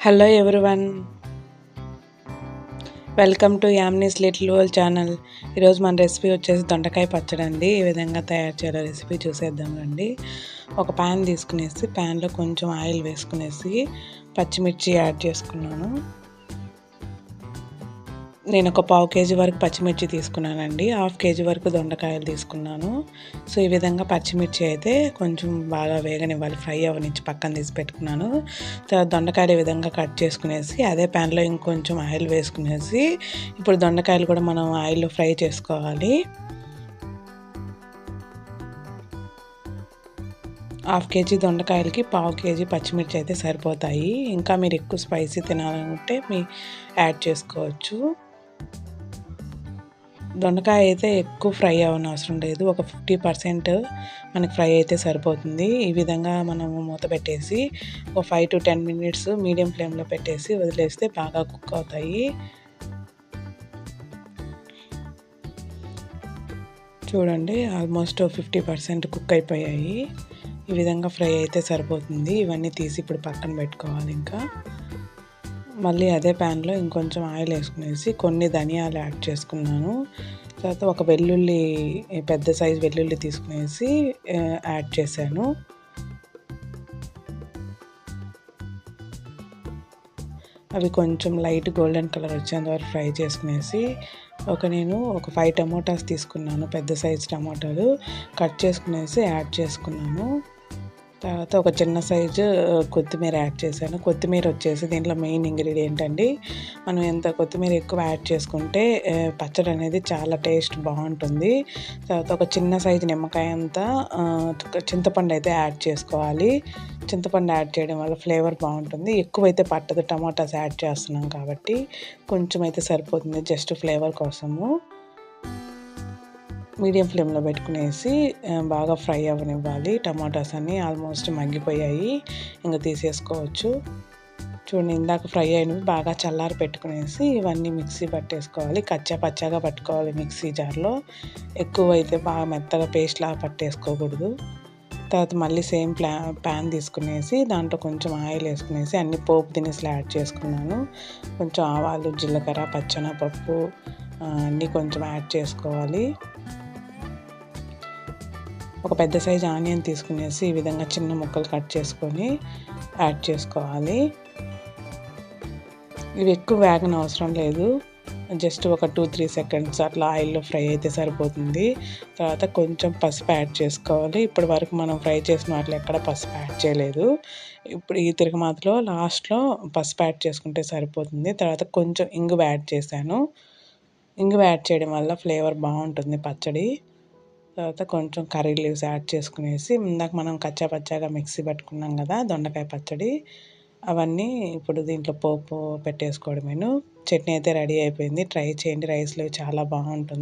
Hello everyone welcome to Yamni's little world channel ఈరోజు మన recipe వచ్చేసి దొండకాయ పచ్చడి అండి. ఈ విధంగా తయారు చేయాలో. రెసిపీ చూసేద్దాం రండి. ఒక ప్యాన్ తీసుకునేసి ప్యాన్లో కొంచెం ఆయిల్ వేసుకునేసి పచ్చిమిర్చి యాడ్ చేసుకున్నాను. నేను ఒక పావు కేజీ వరకు పచ్చిమిర్చి తీసుకున్నానండి. హాఫ్ కేజీ వరకు దొండకాయలు తీసుకున్నాను. సో ఈ విధంగా పచ్చిమిర్చి అయితే కొంచెం బాగా వేగనివ్వాలి. ఫ్రై అవనించి పక్కన తీసి పెట్టుకున్నాను. తర్వాత దొండకాయలు ఈ విధంగా కట్ చేసుకునేసి అదే ప్యాన్లో ఇంకొంచెం ఆయిల్ వేసుకునేసి ఇప్పుడు దొండకాయలు కూడా మనం ఆయిల్లో ఫ్రై చేసుకోవాలి. హాఫ్ కేజీ దొండకాయలకి పావు కేజీ పచ్చిమిర్చి అయితే సరిపోతాయి. ఇంకా మీరు ఎక్కువ స్పైసీ తినాలనుకుంటే మీ యాడ్ చేసుకోవచ్చు. దొండకాయ అయితే ఎక్కువ ఫ్రై అవ్వని అవసరం లేదు. ఒక ఫిఫ్టీ పర్సెంట్ మనకి ఫ్రై అయితే సరిపోతుంది. ఈ విధంగా మనము మూత పెట్టేసి ఒక five to ten minutes medium ఫ్లేమ్లో పెట్టేసి వదిలేస్తే బాగా కుక్ అవుతాయి. చూడండి ఆల్మోస్ట్ ఫిఫ్టీ పర్సెంట్ కుక్ అయిపోయాయి. ఈ విధంగా ఫ్రై అయితే సరిపోతుంది. ఇవన్నీ తీసి ఇప్పుడు పక్కన పెట్టుకోవాలి ఇంకా. మళ్ళీ అదే ప్యాన్లో ఇంకొంచెం ఆయిల్ వేసుకునేసి కొన్ని ధనియాలు యాడ్ చేసుకున్నాను. తర్వాత ఒక వెల్లుల్లి పెద్ద సైజు వెల్లుల్లి తీసుకునేసి యాడ్ చేశాను. అవి కొంచెం లైట్ గోల్డెన్ కలర్ వచ్చేంత వరకు ఫ్రై చేసుకునేసి ఒక నేను ఒక ఫైవ్ టమోటాస్ తీసుకున్నాను పెద్ద సైజు టమాటాలు. కట్ చేసుకునేసి యాడ్ చేసుకున్నాను. తర్వాత ఒక చిన్న సైజు కొత్తిమీర యాడ్ చేశాను. కొత్తిమీర వచ్చేసి దీంట్లో మెయిన్ ఇంగ్రీడియంట్ అండి. మనం ఎంత కొత్తిమీర ఎక్కువ యాడ్ చేసుకుంటే పచ్చడి అనేది చాలా టేస్ట్ బాగుంటుంది. తర్వాత ఒక చిన్న సైజు నిమ్మకాయ అంతా చింతపండు అయితే యాడ్ చేసుకోవాలి. చింతపండు యాడ్ చేయడం వల్ల ఫ్లేవర్ బాగుంటుంది. ఎక్కువైతే పట్టదు టమాటాస్ యాడ్ చేస్తున్నాం కాబట్టి కొంచెం అయితే సరిపోతుంది జస్ట్ ఫ్లేవర్ కోసము. మీడియం ఫ్లేమ్లో పెట్టుకునేసి బాగా ఫ్రై అవ్వనివ్వాలి. టమాటాస్ అన్నీ ఆల్మోస్ట్ మగ్గిపోయాయి. ఇంకా తీసేసుకోవచ్చు. చూడండి ఇందాక ఫ్రై అయినవి బాగా చల్లారి పెట్టుకునేసి ఇవన్నీ మిక్సీ పట్టేసుకోవాలి. కచ్చా పచ్చాగా పట్టుకోవాలి మిక్సీ జార్లో. ఎక్కువ అయితే బాగా మెత్తగా పేస్ట్ లాగా పట్టేసుకోకూడదు. తర్వాత మళ్ళీ సేమ్ ప్లా ప్యాన్ తీసుకునేసి దాంట్లో కొంచెం ఆయిల్ వేసుకునేసి అన్ని పోపు దినుసులు యాడ్ చేసుకున్నాను. కొంచెం ఆవాలు జీలకర్ర పచ్చనపప్పు అన్నీ కొంచెం యాడ్ చేసుకోవాలి. ఒక పెద్ద సైజు ఆనియన్ తీసుకునేసి ఈ విధంగా చిన్న ముక్కలు కట్ చేసుకొని యాడ్ చేసుకోవాలి. ఇవి ఎక్కువ వేగన అవసరం లేదు. జస్ట్ ఒక టూ త్రీ సెకండ్స్ అట్లా ఆయిల్లో ఫ్రై అయితే సరిపోతుంది. తర్వాత కొంచెం పసుపు యాడ్ చేసుకోవాలి. ఇప్పటి వరకు మనం ఫ్రై చేసిన వాటిలో ఎక్కడ పసుపు యాడ్ చేయలేదు. ఇప్పుడు ఈ తిరగమాతలో లాస్ట్లో పసుపు యాడ్ చేసుకుంటే సరిపోతుంది. తర్వాత కొంచెం ఇంగు యాడ్ చేశాను. ఇంగు యాడ్ చేయడం వల్ల ఫ్లేవర్ బాగుంటుంది పచ్చడి. తర్వాత కొంచెం కర్రీ లీవ్స్ యాడ్ చేసుకునేసి ఇందాక మనం కచ్చా పచ్చాగా మిక్సీ పట్టుకున్నాం కదా దొండకాయ పచ్చడి అవన్నీ ఇప్పుడు దీంట్లో పోపు పెట్టేసుకోవడమేను. చట్నీ అయితే రెడీ అయిపోయింది. ట్రై చేయండి. రైస్లో చాలా బాగుంటుంది.